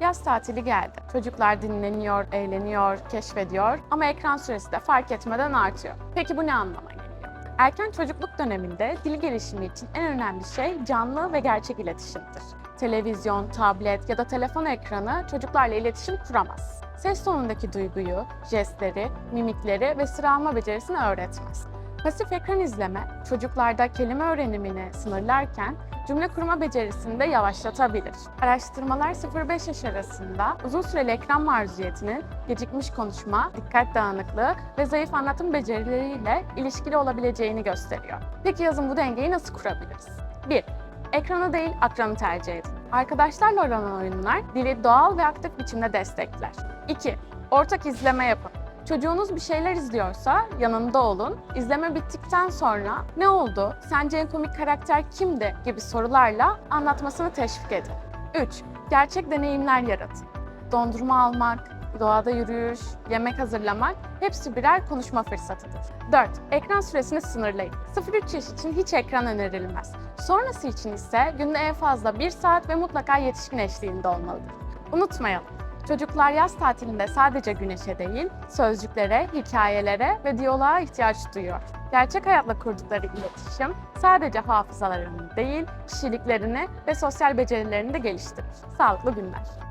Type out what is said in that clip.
Yaz tatili geldi. Çocuklar dinleniyor, eğleniyor, keşfediyor ama ekran süresi de fark etmeden artıyor. Peki bu ne anlama geliyor? Erken çocukluk döneminde dil gelişimi için en önemli şey canlı ve gerçek iletişimdir. Televizyon, tablet ya da telefon ekranı çocuklarla iletişim kuramaz. Ses tonundaki duyguyu, jestleri, mimikleri ve sıra alma becerisini öğretmez. Pasif ekran izleme çocuklarda kelime öğrenimini sınırlarken cümle kurma becerisini de yavaşlatabilir. Araştırmalar 0-5 yaş arasında uzun süreli ekran maruziyetinin gecikmiş konuşma, dikkat dağınıklığı ve zayıf anlatım becerileriyle ilişkili olabileceğini gösteriyor. Peki yazın bu dengeyi nasıl kurabiliriz? 1. Ekranı değil, akranı tercih edin. Arkadaşlarla oynanan oyunlar dili doğal ve aktif biçimde destekler. 2. Ortak izleme yapın. Çocuğunuz bir şeyler izliyorsa yanında olun. İzleme bittikten sonra ne oldu, sence en komik karakter kimdi gibi sorularla anlatmasını teşvik edin. 3. Gerçek deneyimler yaratın. Dondurma almak, doğada yürüyüş, yemek hazırlamak hepsi birer konuşma fırsatıdır. 4. Ekran süresini sınırlayın. 0-3 yaş için hiç ekran önerilmez. Sonrası için ise günde en fazla 1 saat ve mutlaka yetişkin eşliğinde olmalıdır. Unutmayalım, Çocuklar yaz tatilinde sadece güneşe değil, sözcüklere, hikayelere ve diyaloğa ihtiyaç duyuyor. Gerçek hayatla kurdukları iletişim sadece hafızalarını değil, kişiliklerini ve sosyal becerilerini de geliştirir. Sağlıklı günler.